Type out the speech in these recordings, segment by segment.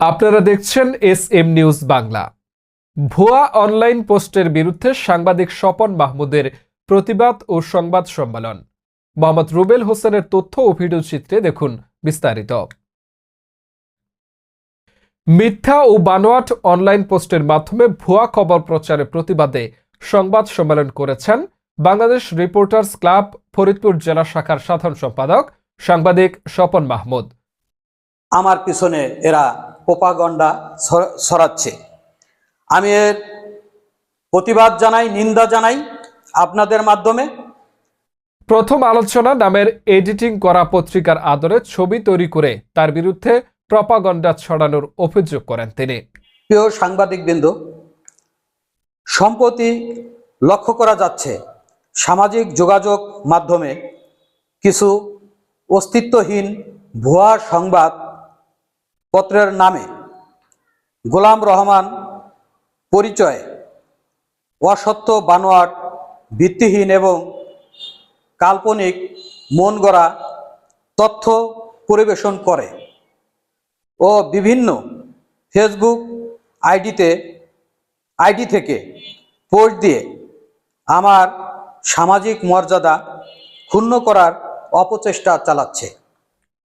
আপনারা দেখছেন S M news Bangla. ভুয়া অনলাইন পোস্টের বিরুদ্ধে সাংবাদিক স্বপন মাহমুদের প্রতিবাদ ও সংবাদ সম্মেলন। মোহাম্মদ রুবেল হোসেনের তথ্য ও ভিডিও চিত্রে দেখুন বিস্তারিত। মিথ্যা ও বানোয়াট অনলাইন পোস্টের মাধ্যমে ভুয়া খবর প্রচারের প্রতিবাদে সংবাদ সম্মেলন করেছেন বাংলাদেশ রিপোর্টার্স ক্লাব, ফরিদপুর জেলা শাখার সাধারণ সম্পাদক সাংবাদিক স্বপন মাহমুদ। আমার পিছনে এরা পোপাগন্ডা ছড়- ছড়াচ্ছে আমি এর প্রতিবাদ জানাই নিন্দা জানাই আপনাদের মাধ্যমে। প্রথম আলোচনা নামের এডিটিং করা পত্রিকার আদরে ছবি তৈরি করে তার বিরুদ্ধে প্রপাগন্ডা ছড়ানোর অভিযোগ করেন তিনি। প্রিয় সাংবাদিকবৃন্দ সম্প্রতি লক্ষ্য করা যাচ্ছে সামাজিক যোগাযোগ মাধ্যমে কিছু অস্তিত্বহীন ভুয়া সংবাদ পত্রের নামে গোলাম রহমান পরিচয় অসত্য বানোয়াট, ভিত্তিহীন এবং কাল্পনিক মন গড়া তথ্য পরিবেশন করে ও বিভিন্ন ফেসবুক আইডিতে, আইডি থেকে পোস্ট দিয়ে আমার সামাজিক মর্যাদা ক্ষুণ্ণ করার অপচেষ্টা চালাচ্ছে।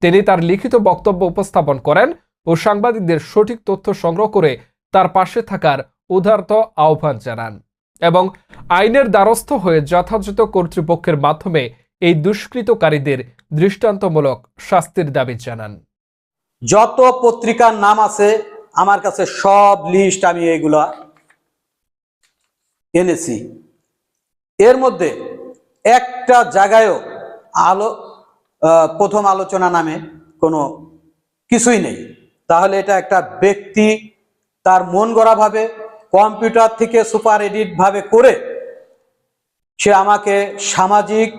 তিনি তার লিখিত বক্তব্য উপস্থাপন করেন ও সাংবাদিকদের সঠিক তথ্য সংগ্রহ করে তার পাশে থাকার উদারত আহ্বান জানান এবং আইনের দ্বারস্থ হয়ে যথাযথ কর্তৃপক্ষের মাধ্যমে এই দুষ্কৃতকারীদের দৃষ্টান্তমূলক শাস্তির দাবি জানান। যত পত্রিকার নাম আছে, আমার কাছে সব লিস্ট আমি এগুলা এনেছি। এর মধ্যে একটা জায়গায়ও আলো প্রথম আলোচনা নামে কোনো কিছুই নেই। তাহলে এটা একটা ব্যক্তি তার মন গড়া ভাবে, কম্পিউটার থেকে সুপার এডিট ভাবে করে সে আমাকে সামাজিক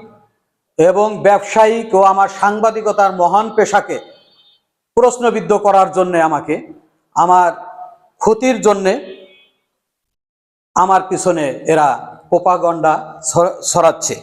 এবং ব্যবসায়িক ও আমার সাংবাদিকতার মহান পেশাকে প্রশ্নবিদ্ধ করার জন্য আমাকে, আমার ক্ষতির জন্যে আমার পিছনে এরা পোপাগন্ডা ছড়াচ্ছে